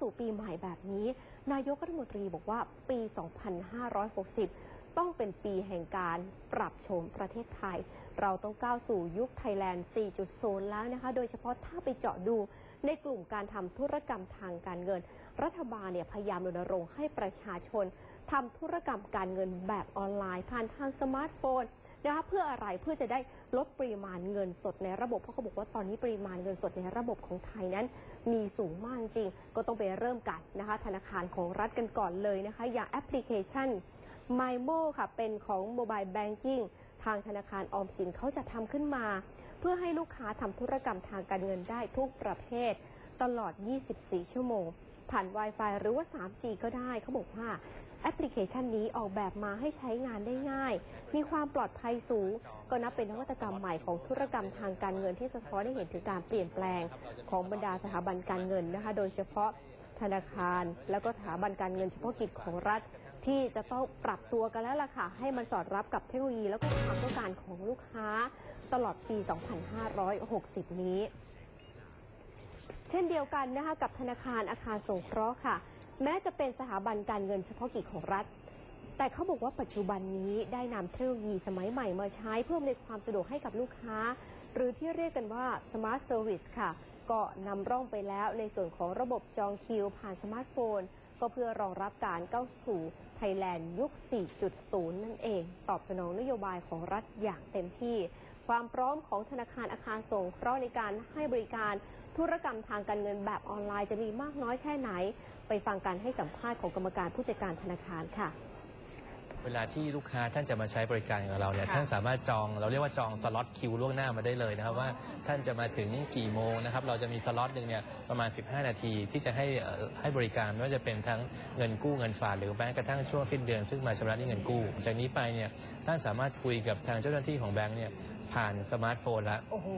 สู่ปีใหม่แบบนี้ นายกรัฐมนตรีบอกว่าปี 2560 ต้องเป็นปีแห่งการปรับโฉมประเทศไทย เราต้องก้าวสู่ยุคไทยแลนด์ 4.0 แล้วนะคะ โดยเฉพาะถ้าไปเจาะดูในกลุ่มการทำธุรกรรมทางการเงิน รัฐบาลเนี่ยพยายามรณรงค์ให้ประชาชนทำธุรกรรมการเงินแบบออนไลน์ผ่านทางสมาร์ทโฟน นะคะเพื่ออะไรเพื่อจะได้ลดปริมาณเงินสดในระบบเพราะเขาบอกว่าตอนนี้ปริมาณเงินสดในระบบของไทยนั้น มีสูงมากจริง ก็ต้องไปเริ่มกันนะคะ ธนาคารของรัฐกันก่อนเลยนะคะ อย่างแอปพลิเคชัน m y m o ค่ะเป็นของ Mobile Banking ทางธนาคารออมสินเขาจะทำขึ้นมา เพื่อให้ลูกค้าทำธุรกรรมทางการเงินได้ทุกประเภท ตลอด 24 ชั่วโมง ผ่าน Wi-Fi หรือว่า 3G ก็ได้เขาบอกว่า แอปพลิเคชันนี้ออกแบบมาให้ใช้งานได้ง่าย มีความปลอดภัยสูง ก็นับเป็นนวัตกรรมใหม่ของธุรกรรมทางการเงินที่สะท้อนให้เห็นถึงการเปลี่ยนแปลงของบรรดาสถาบันการเงินนะคะ โดยเฉพาะธนาคาร แล้วก็สถาบันการเงินเฉพาะกิจของรัฐ ที่จะต้องปรับตัวกันแล้วล่ะค่ะ ให้มันสอดรับกับเทคโนโลยีแล้วก็ความต้องการของลูกค้าตลอดปี 2560 นี้ เช่นเดียวกันนะคะกับธนาคารอาคารสงเคราะห์ค่ะ แม้จะเป็นสถาบันการเงินเฉพาะกิจของรัฐ แต่เขาบอกว่าปัจจุบันนี้ได้นำเทคโนโลยีสมัยใหม่มาใช้เพื่ออำนวยความสะดวกให้กับลูกค้า หรือที่เรียกกันว่า Smart Service ค่ะ ก็นำร่องไปแล้วในส่วนของระบบจองคิว ผ่านสมาร์ทโฟน ก็เพื่อรองรับการก้าวสู่ไทยแลนด์ยุค 4.0 นั่นเอง ตอบสนองนโยบายของรัฐอย่างเต็มที่ ความพร้อมของธนาคารอาคารสงเคราะห์ในการให้บริการธุรกรรมทางการเงินแบบออนไลน์จะมีมากน้อยแค่ไหน ไปฟังการให้สัมภาษณ์ของกรรมการผู้จัดการธนาคารค่ะ เวลาที่ลูกค้าท่านจะมาใช้บริการของเราเนี่ยค่ะท่านสามารถจองเราเรียกว่าจองสล็อตคิวล่วงหน้ามาได้เลยนะครับว่าท่านจะมาถึงกี่โมงนะครับเราจะมีสล็อตหนึ่งเนี่ยประมาณ 15 นาทีที่จะให้เอ่อให้บริการไม่ว่าจะเป็นทั้งเงินกู้เงินฝากหรือแม้กระทั่งช่วงสิ้นเดือนซึ่งมาชำระหนี้เงินกู้ จากนี้ไปเนี่ยท่านสามารถคุยกับทางเจ้าหน้าที่ของแบงก์เนี่ย ผ่านสมาร์ทโฟนละโอ้โห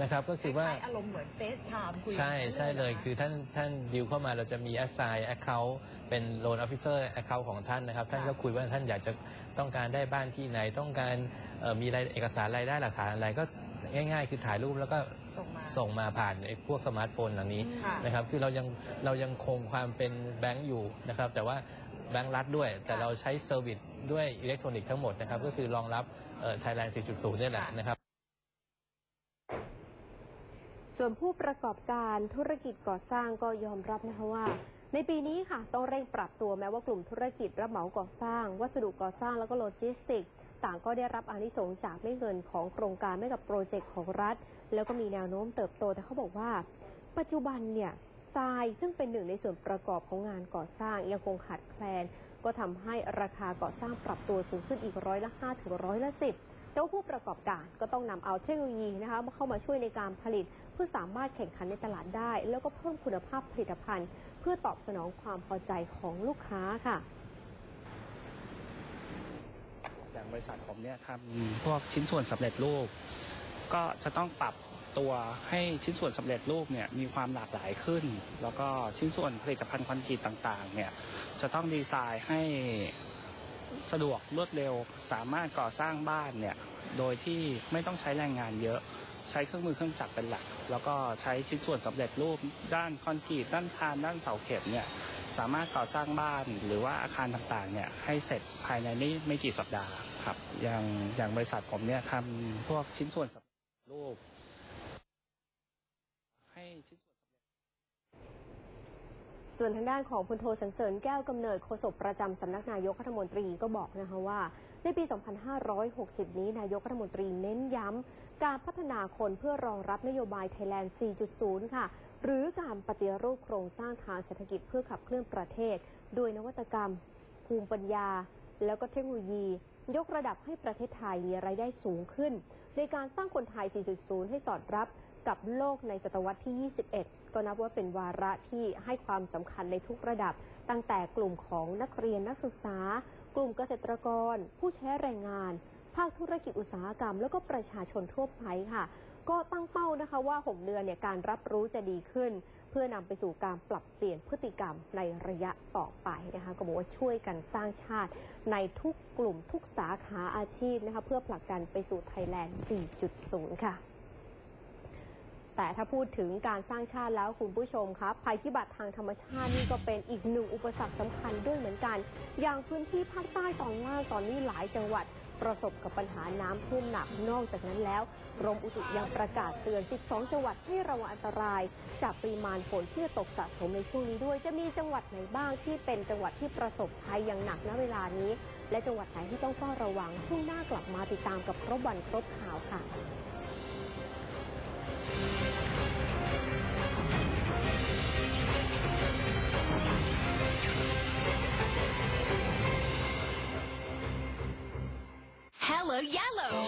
นะครับก็คือว่าคล้ยๆอารมณ์เหมือนเฟซไทม์คุยใช่กันใช่เลยนะะคือท่านท่านดิวเข้ามาเราจะมี assign account เป็น loan officer account ของท่านนะครับ ท่านก็คุยว่าท่านอยากจะต้องการได้บ้านที่ไหน ต้องการเอ่อมีรายเอกสารรายได้หลักฐานอะไรก็ง่ายๆ คือถ่ายรูปแล้วก็ส่งมาส่งมาผ่านไอ้พวกสมาร์ทโฟนเหล่านี้ค่ะนะครับคือเรายังเรายังคงความเป็นแบงก์อยู่นะครับ แต่ว่าแบงก์รัฐด้วย แต่เราใช้เซอร์วิสด้วยอิเล็กทรอนิกส์ทั้งหมดนะครับ ก็คือรองรับไทยแลนด์ 4.0นี่แหละนะครับ ส่วนผู้ประกอบการธุรกิจก่อสร้างก็ยอมรับนะคะว่า ในปีนี้ค่ะต้องเร่งปรับตัวแม้ว่ากลุ่มธุรกิจรับเหมาก่อสร้าง วัสดุก่อสร้างแล้วก็โลจิสติก ต่างก็ได้รับอานิสงส์จากไม่เงินของโครงการไม่กับโปรเจกต์ของรัฐ แล้วก็มีแนวโน้มเติบโตแต่เขาบอกว่า ปัจจุบันเนี่ยทรายซึ่งเป็นหนึ่งในส่วนประกอบของงานก่อสร้างยังคงขาดแคลน ก็ทำให้ราคาก่อสร้างปรับตัวสูงขึ้นอีกร้อยละ5ถึงร้อยละ10 แต่ว่าผู้ประกอบการก็ต้องนำเอาเทคโนโลยีนะคะมาเข้ามาช่วยในการผลิต เพื่อสามารถแข่งขันในตลาดได้ แล้วก็เพิ่มคุณภาพผลิตภัณฑ์ เพื่อตอบสนองความพอใจของลูกค้าค่ะอย่างบริษัทผมเนี่ยทำพวกชิ้นส่วนสำเร็จรูป ก็จะต้องปรับตัวให้ชิ้นส่วนสำเร็จรูปเนี่ยมีความหลากหลายขึ้น แล้วก็ชิ้นส่วนผลิตภัณฑ์คอนกรีตต่างๆเนี่ยจะต้องดีไซน์ให้ สะดวกรวดเร็ว สามารถก่อสร้างบ้านเนี่ยโดยที่ไม่ต้องใช้แรงงานเยอะ ใช้เครื่องมือเครื่องจักรเป็นหลัก แล้วก็ใช้ชิ้นส่วนสำเร็จรูป ด้านคอนกรีตด้านคานด้านเสาเข็มเนี่ยสามารถก่อสร้างบ้านหรือว่าอาคารต่างๆเนี่ยให้เสร็จภายในไม่ไม่กี่สัปดาห์ครับอย่างอย่างบริษัทผมเนี่ยทำพวกชิ้นส่วนสำเร็จรูป ให้ชิ้นส่วน ส่วนทางด้านของพลโทสันเสริญแก้วกำเนิดโฆษกประจำสำนักนายกรัฐมนตรีก็บอกนะคะว่า ในปี 2560 นี้นายกรัฐมนตรีเน้นย้ำการพัฒนาคนเพื่อรองรับนโยบายไทยแลนด์ 4.0 ค่ะ หรือการปฏิรูปโครงสร้างทางเศรษฐกิจเพื่อขับเคลื่อนประเทศโดยนวัตกรรม ภูมิปัญญา แล้วก็เทคโนโลยี ยกระดับให้ประเทศไทยมีรายได้สูงขึ้นในการสร้างคนไทย 4.0 ให้สอดรับ กับโลกในศตวรรษที่ 21 ก็นับว่าเป็นวาระที่ให้ความสำคัญในทุกระดับ ตั้งแต่กลุ่มของนักเรียนนักศึกษา กลุ่มเกษตรกร ผู้ใช้แรงงาน ภาคธุรกิจอุตสาหกรรม แล้วก็ประชาชนทั่วไปค่ะ ก็ตั้งเป้านะคะว่า 6 เดือนเนี่ยการรับรู้จะดีขึ้น เพื่อนำไปสู่การปรับเปลี่ยนพฤติกรรมในระยะต่อไปนะคะก็บอกว่าช่วยกันสร้างชาติ ในทุกกลุ่มทุกสาขาอาชีพนะคะเพื่อผลักดันไปสู่ไทยแลนด์ 4.0 ค่ะ แต่ถ้าพูดถึงการสร้างชาติแล้วคุณผู้ชมครับภัยพิบัติทางธรรมชาตินี่ก็เป็นอีกหนึ่งอุปสรรคสำคัญด้วยเหมือนกัน อย่างพื้นที่ภาคใต้ตอนล่างตอนนี้หลายจังหวัดประสบกับปัญหาน้ำท่วมหนักนอกจากนั้นแล้วกรมอุตุยังประกาศเตือน 12 จังหวัดให้ระวังอันตราย จากปริมาณฝนที่จะตกสะสมในช่วงนี้ด้วย จะมีจังหวัดไหนบ้างที่เป็นจังหวัดที่ประสบภัยอย่างหนักณเวลานี้ และจังหวัดไหนที่ต้องเฝ้าระวังช่วงหน้ากลับมาติดตามกับครบวันครบข่าวค่ะ Hello Yellow.